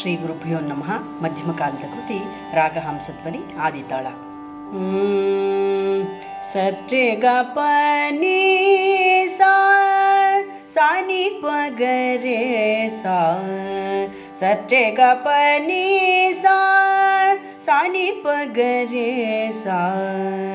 श्रीगुरुभ्योन्नमः मध्यमकालकृति रागहांसत्वनि आदिताला सत्य गपनी सानि पगरे सा। सत्य गपनीसा सानि पगरे साहागणपते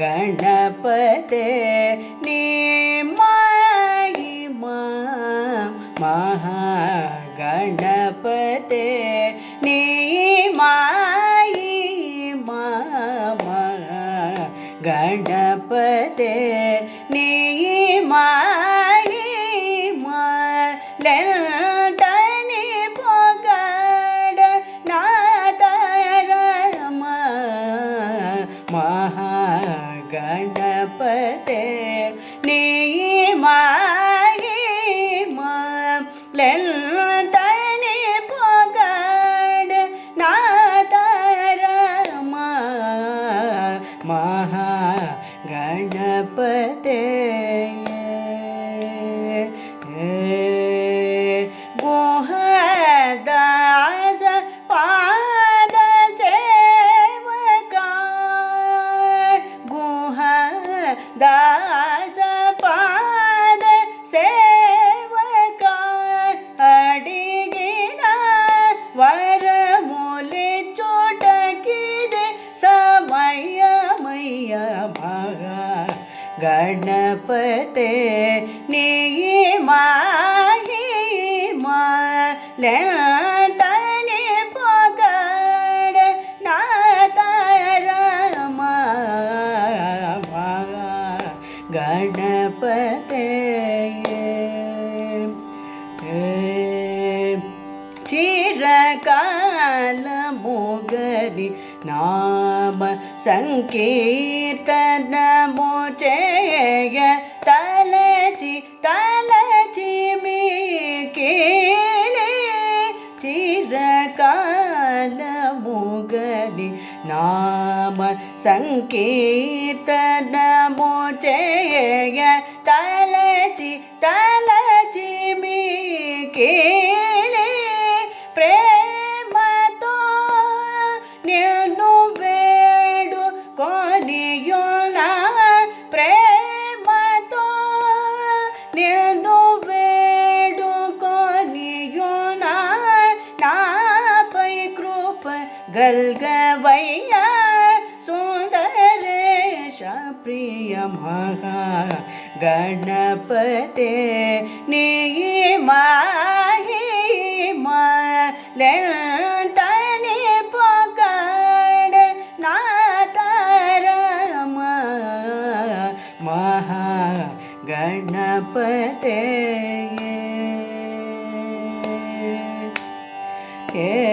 गणपते निमा महा गणपते निमायि महा गणपते निमायि म ಮಹಾ ನಾದರಮ ಮಹಾಗಣಪತೆ ನೀ ಮಾಯಿ ಲೆಂತನಿ ಗಣಪತೆ ನೀ ಮಾಹಿ ಮಾಲತನೆ ಪೊಗಡ ನಾತಾರಮ ಗಣಪತೆ ಚಿರಕಾಲ ಮುಗರಿ ನಾಮ സങ്കീർത്തനമോ ചേയ തലചി തലചി മീക്കേനെ ചിരകാലമുകരി നാമ സങ്കീർത്തനമോ ചേയ തലചി തല கல்கவைய சுந்தரேஷ பிரிய மகா கணபதே நீ மாஹி மலந்தனி பகட நாதரம மகா கணபதே. ஏ